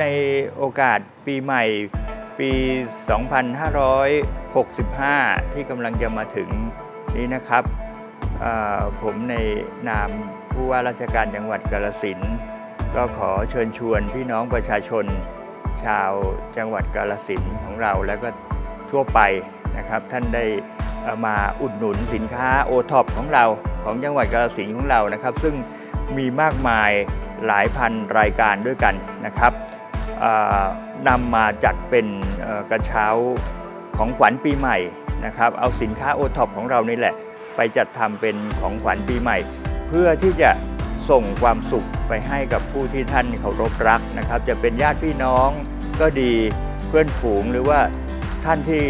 ในโอกาสปีใหม่ปี 2565 ที่กำลังจะมาถึงนี้นะครับผมในนามผู้ว่าราชการจังหวัดกาฬสินธุ์ก็ขอเชิญชวนพี่น้องประชาชน ชาวจังหวัดกาฬสินธุ์ของเราแล้วก็ทั่วไปนะครับ ท่านได้มาอุดหนุนสินค้าโอท็อปของเราของจังหวัดกาฬสินธุ์ของเรานะครับ ซึ่งมีมากมาย หลายพันรายการด้วยกันนะครับนำมาจัดเป็นกระเช้าของขวัญปีใหม่นะครับ เอาสินค้าโอท็อปของเรานี่แหละ ไปจัดทำเป็นของขวัญปีใหม่ เพื่อที่จะส่งความสุขไปให้กับผู้ที่ท่านเคารพรักนะครับ จะเป็นญาติพี่น้องก็ดีเพื่อนฝูงหรือว่าท่านที่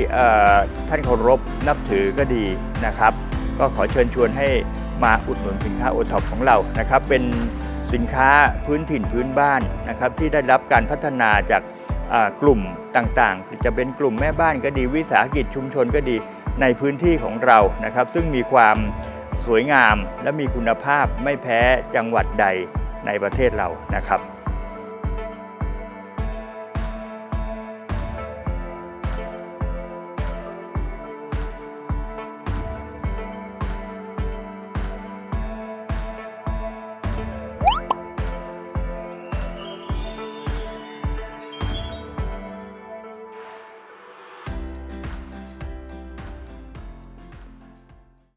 ท่านเคารพนับถือก็ดีนะครับ ก็ขอเชิญชวนให้มาอุดหนุนสินค้าโอท็อปของเรานะครับ เป็น สินค้าพื้นถิ่นพื้นบ้านนะครับที่ได้รับการพัฒนาจากกลุ่มต่างๆ จะเป็นกลุ่มแม่บ้านก็ดีวิสาหกิจชุมชนก็ดีในพื้นที่ของเรานะครับ ซึ่งมีความสวยงามและมีคุณภาพไม่แพ้จังหวัดใดในประเทศเรานะครับ